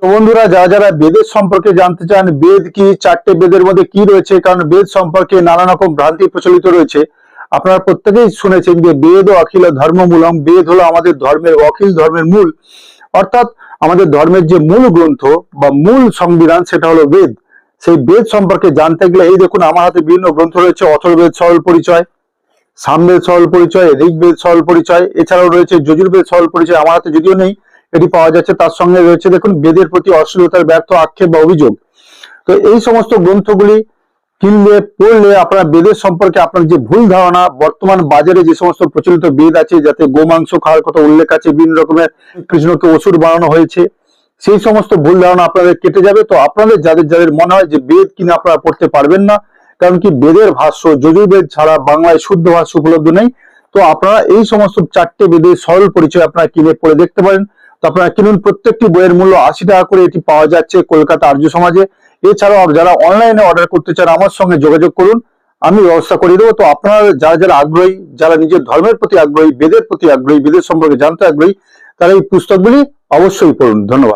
তো বন্ধুরা, যারা যারা বেদের সম্পর্কে জানতে চান, বেদ কি, চারটে বেদের মধ্যে কি রয়েছে, কারণ বেদ সম্পর্কে নানা রকম ভ্রান্তি প্রচলিত রয়েছে, আপনারা প্রত্যেকেই শুনেছেন যে বেদ ও অখিল ধর্মমূলম বেদ হলো আমাদের ধর্মের, অখিল ধর্মের মূল। অর্থাৎ আমাদের ধর্মের যে মূল গ্রন্থ বা মূল সংবিধান, সেটা হলো বেদ। সেই বেদ সম্পর্কে জানতে গেলে, এই দেখুন, আমার হাতে বিভিন্ন গ্রন্থ রয়েছে অথর্বেদ সরল পরিচয় সামবেদ সরল পরিচয়, ঋগ্বেদ, সরল পরিচয়, এছাড়াও রয়েছে যজুর্বেদ, সরল পরিচয়, আমার হাতে যদিও নেই। এটি পাওয়া যাচ্ছে, তার সঙ্গে রয়েছে দেখুন, বেদের প্রতি অশ্লীলতার ব্যর্থ আক্ষেপ বা অভিযোগ। তো এই সমস্ত গ্রন্থগুলি কিনলে, পড়লে আপনার বেদের সম্পর্কে আপনার যে ভুল ধারণা, বর্তমান বাজারে যে সমস্ত প্রচলিত বেদ আছে, যাতে গোমাংস খাওয়ার কথা উল্লেখ আছে, বিভিন্ন রকমের কৃষ্ণকে অসুর বানানো হয়েছে, সেই সমস্ত ভুল ধারণা আপনাদের কেটে যাবে। তো আপনাদের যাদের যাদের মনে হয় যে বেদ কিনে আপনারা পড়তে পারবেন না, কারণ কি বেদের ভাষ্য, যজুর্বেদ ছাড়া বাংলায় শুদ্ধ ভাষ্য উপলব্ধ নেই। তো আপনারা এই সমস্ত চারটে বেদের সরল পরিচয় আপনারা কিনে পড়ে দেখতে পারেন। তো আপনারা কিনুন, প্রত্যেকটি বইয়ের মূল্য আশি টাকা করে এটি পাওয়া যাচ্ছে কলকাতা আর্য সমাজে। এছাড়াও যারা অনলাইনে অর্ডার করতে চান, আমার সঙ্গে যোগাযোগ করুন, আমি ব্যবস্থা করে দেবো। তো আপনারা যারা যারা আগ্রহী, যারা নিজের ধর্মের প্রতি আগ্রহী, বেদের প্রতি আগ্রহী, বেদের সম্পর্কে জানতে আগ্রহী, তারা এই পুস্তকগুলি অবশ্যই পড়ুন। ধন্যবাদ।